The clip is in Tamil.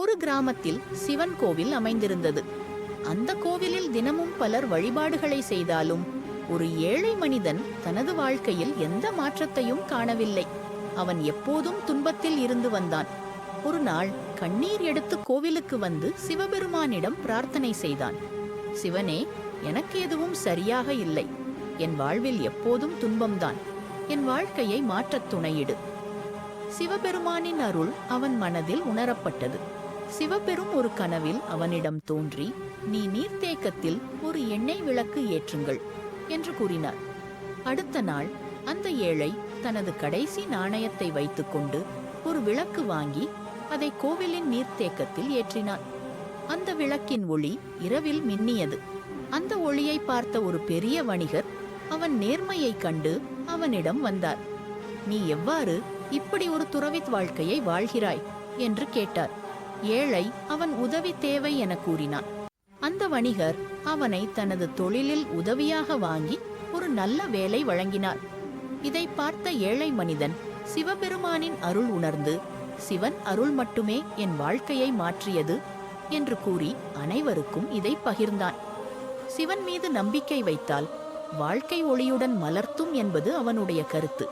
ஒரு கிராமத்தில் சிவன் கோவில் அமைந்திருந்தது. அந்த கோவிலில் தினமும் பலர் வழிபாடுகளை செய்தாலும் ஒரு ஏழை மனிதன் தனது வாழ்க்கையில் எந்த மாற்றத்தையும் காணவில்லை. அவன் எப்போதும் துன்பத்தில் இருந்து வந்தான். ஒரு நாள் கண்ணீர் எடுத்து கோவிலுக்கு வந்து சிவபெருமானிடம் பிரார்த்தனை செய்தான். சிவனே எனக்கு எதுவும் சரியாக இல்லை. என் வாழ்வில் எப்போதும் துன்பம்தான். என் வாழ்க்கையை மாற்றத் துணையிடு. சிவபெருமானின் அருள் அவன் மனதில் உணரப்பட்டது. சிவபெரும் ஒரு கனவில் அவனிடம் தோன்றி நீ நீர்த்தேக்கத்தில் ஒரு எண்ணெய் விளக்கு ஏற்றுங்கள் என்று கூறினார். அடுத்த நாள் அந்த ஏழை தனது கடைசி நாணயத்தை வைத்துக்கொண்டு ஒரு விளக்கு வாங்கி அதை கோவிலின் நீர்த்தேக்கத்தில் ஏற்றினான். அந்த விளக்கின் ஒளி இரவில் மின்னியது. அந்த ஒளியை பார்த்த ஒரு பெரிய வணிகர் அவன் நேர்மையைக் கண்டு அவனிடம் வந்தார். நீ எவ்வாறு இப்படி ஒரு துறவித் வாழ்க்கையை வாழ்கிறாய்? என்று கேட்டார். ஏழை அவன் உதவி தேவை என கூறினான். அந்த வணிகர் அவனை தனது தொழிலில் உதவியாக வாங்கி ஒரு நல்ல வேலை வழங்கினார். இதை பார்த்த ஏழை மனிதன் சிவபெருமானின் அருள் உணர்ந்து சிவன் அருள் மட்டுமே என் வாழ்க்கையை மாற்றியது என்று கூறி அனைவருக்கும் இதை பகிர்ந்தான். சிவன் மீது நம்பிக்கை வைத்தால் வாழ்க்கை ஒளியுடன் மலர்த்தும் என்பது அவனுடைய கருத்து.